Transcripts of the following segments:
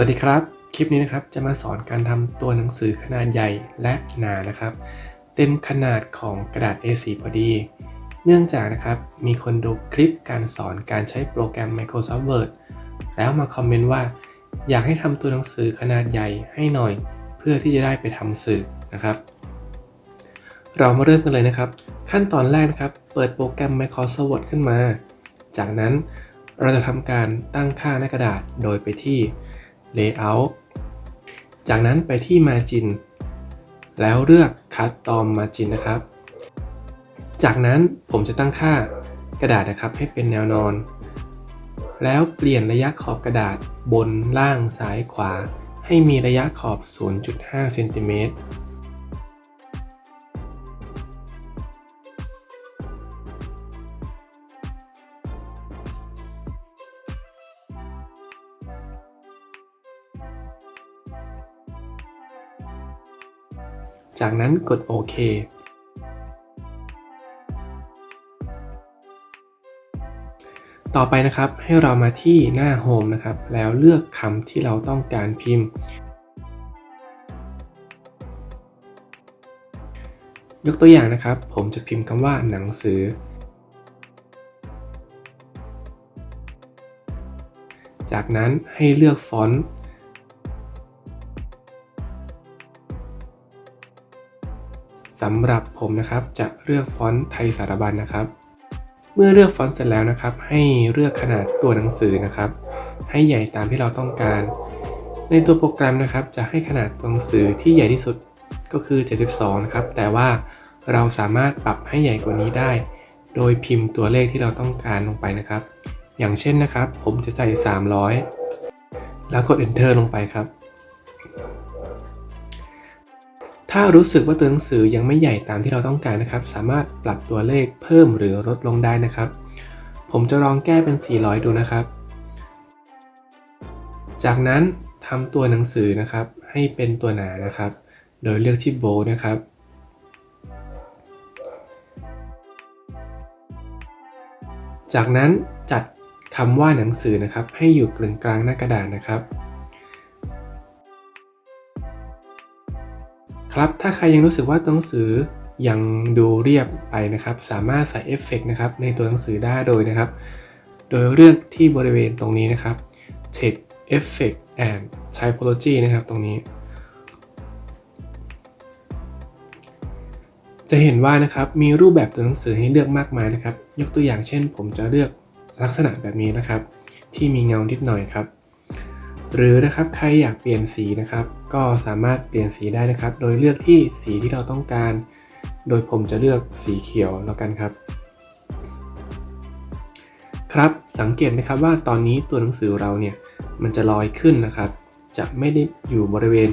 วัสดีครับ คลิปนี้นะครับจะมาสอนการทำตัวหนังสือขนาดใหญ่และหนานะครับ เต็มขนาดของกระดาษ A4 พอดี เนื่องจากนะครับมีคนดูคลิปการสอนการใช้โปรแกรม Microsoft Word แล้วมาคอมเมนต์ว่า อยากให้ทำตัวหนังสือขนาดใหญ่ให้หน่อย เพื่อที่จะได้ไปทำสื่อนะครับ เรามาเริ่มกันเลยนะครับ ขั้นตอนแรกนะครับ เปิดโปรแกรม Microsoft Word ขึ้นมา จากนั้นเราจะทำการตั้งค่าหน้ากระดาษโดยไปที่ Layout จากนั้นไปที่ Margin แล้วเลือก Custom Margin นะครับ จากนั้นผมจะตั้งค่ากระดาษนะครับให้เป็นแนวนอน แล้วเปลี่ยนระยะขอบกระดาษบนล่างซ้ายขวา ให้มีระยะขอบ 0.5 เซนติเมตร จากนั้นกดโอเคต่อไปนะครับให้เรามาที่หน้าโฮมนะครับ แล้วเลือกคำที่เราต้องการพิมพ์ ยกตัวอย่างนะครับ ผมจะพิมพ์คำว่าหนังสือ จากนั้นให้เลือกฟอนต์ สำหรับผมนะครับจะเลือกฟอนต์ไทยสารบัญนะครับ เมื่อเลือกฟอนต์เสร็จแล้วนะครับ ให้เลือกขนาดตัวหนังสือนะครับ ให้ใหญ่ตามที่เราต้องการ ในตัวโปรแกรมนะครับ จะให้ขนาดตัวหนังสือที่ใหญ่ที่สุดก็คือ 72 นะครับ แต่ว่าเราสามารถปรับให้ใหญ่กว่านี้ได้ โดยพิมพ์ตัวเลขที่เราต้องการลงไปนะครับ อย่างเช่นนะครับ ผมจะใส่ 300 แล้วกด enter ลงไปครับ ถ้ารู้สึกว่าตัวหนังสือยังไม่ใหญ่ตามที่เราต้องการนะครับ สามารถปรับตัวเลขเพิ่มหรือลดลงได้นะครับ ผมจะลองแก้เป็น 400 ดูนะครับ จากนั้นทำตัวหนังสือนะครับ ให้เป็นตัวหนานะครับ โดยเลือกที่ bold นะครับ จากนั้นจัดคำว่าหนังสือนะครับ ให้อยู่กลางกลางหน้ากระดาษนะครับ ครับถ้าใครยังรู้สึกว่าตัวหนังสือยังดูเรียบไปนะครับ สามารถใส่เอฟเฟกนะครับในตัวหนังสือได้โดยนะครับ โดยเลือกที่บริเวณตรงนี้นะครับ Text Effect and Typology นะครับตรงนี้ จะเห็นว่านะครับมีรูปแบบตัวหนังสือให้เลือกมากมายนะครับ ยกตัวอย่างเช่น ผมจะเลือกลักษณะแบบนี้นะครับ ที่มีเงานิดหน่อยครับ หรือนะครับใครอยากเปลี่ยนสีนะครับ ก็สามารถเปลี่ยนสีได้นะครับ โดยเลือกที่สีที่เราต้องการ โดยผมจะเลือกสีเขียวแล้วกันครับ ครับสังเกตไหมครับว่าตอนนี้ตัวหนังสือเราเนี่ยมันจะลอยขึ้นนะครับ จะไม่ได้อยู่บริเวณ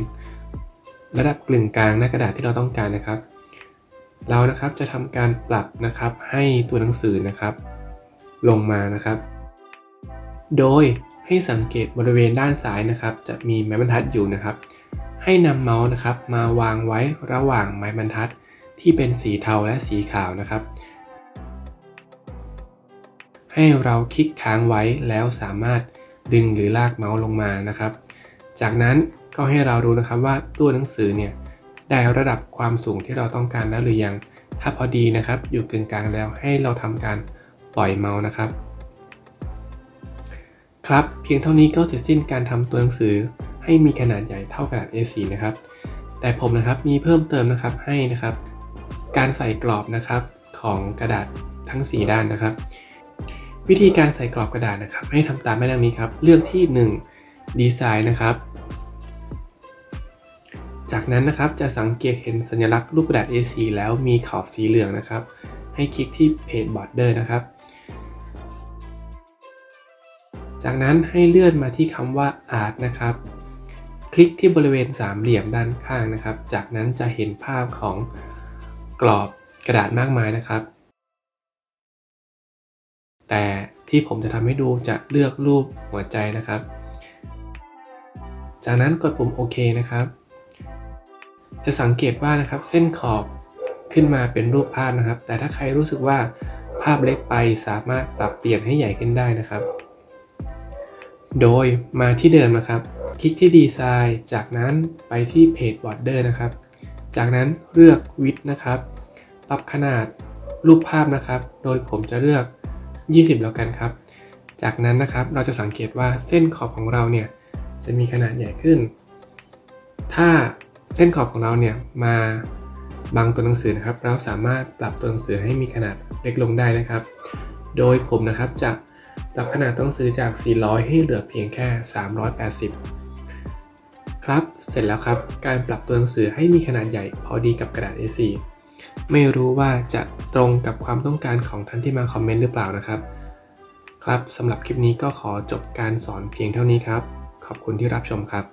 ระดับกลึงกลางหน้ากระดาษที่เราต้องการนะครับ เรานะครับจะทำการปรับนะครับให้ตัวหนังสือนะครับ ลงมานะครับ โดย ให้สังเกตบริเวณด้านซ้ายนะครับ จะมีไม้บรรทัดอยู่นะครับ ให้นำเมาส์นะครับ มาวางไว้ระหว่างไม้บรรทัด ที่เป็นสีเทาและสีขาวนะครับ ให้เราคลิกค้างไว้แล้วสามารถดึงหรือลากเมาส์ลงมานะครับ จากนั้นก็ให้เราดูนะครับว่าตัวหนังสือเนี่ยได้ระดับความสูงที่เราต้องการแล้วหรือยัง ถ้าพอดีนะครับ อยู่กึ่งกลางแล้วให้เราทำการปล่อยเมาส์นะครับ ครับ เพียงเท่านี้ก็เสร็จสิ้นการทำตัวหนังสือให้มีขนาดใหญ่เท่ากระดาษ A4 นะครับ แต่ผมนะครับมีเพิ่มเติมนะครับให้นะครับ การใส่กรอบนะครับของกระดาษทั้ง 4 ด้านนะครับ วิธีการใส่กรอบกระดาษนะครับ ให้ทำตามแม่ดังนี้ครับ เลือกที่ 1 ดีไซน์นะครับ จากนั้นนะครับจะสังเกตเห็นสัญลักษณ์รูปกระดาษ A4 แล้วมีขอบสีเหลืองนะครับ ให้คลิกที่ Page Border นะครับ จากนั้นให้เลื่อนมาที่คำว่า Art นะครับ คลิกที่บริเวณสามเหลี่ยมด้านข้างนะครับ จากนั้นจะเห็นภาพของกรอบกระดาษมากมายนะครับ แต่ที่ผมจะทำให้ดูจะเลือกรูปหัวใจนะครับ จากนั้นกดปุ่มโอเคนะครับ จะสังเกตว่านะครับเส้นขอบขึ้นมาเป็นรูปภาพนะครับ แต่ถ้าใครรู้สึกว่าภาพเล็กไปสามารถปรับเปลี่ยนให้ใหญ่ขึ้นได้นะครับ โดยมาที่เดิมนะครับ คลิกที่ดีไซน์จากนั้นไปที่เพจ border นะครับ จากนั้นเลือก width นะครับ ปรับขนาดรูปภาพนะครับ โดยผมจะเลือก 20 แล้วกันครับ จากนั้นนะครับเราจะสังเกตว่าเส้นขอบของเราเนี่ยจะมีขนาดใหญ่ขึ้น ถ้าเส้นขอบของเราเนี่ยมาบังตัวหนังสือนะครับ เราสามารถปรับตัวหนังสือให้มีขนาดเล็กลงได้นะครับ โดยผมนะครับจะ ปรับขนาดต้องซื้อจาก 400 ให้เหลือเพียงแค่ 380 ครับ เสร็จแล้วครับ การปรับตัวหนังสือให้มีขนาดใหญ่พอดีกับกระดาษ A4 ไม่รู้ว่าจะตรงกับความต้องการของท่านที่มาคอมเมนต์หรือเปล่านะครับ ครับสำหรับคลิปนี้ก็ขอจบการสอนเพียงเท่านี้ครับ ขอบคุณที่รับชมครับ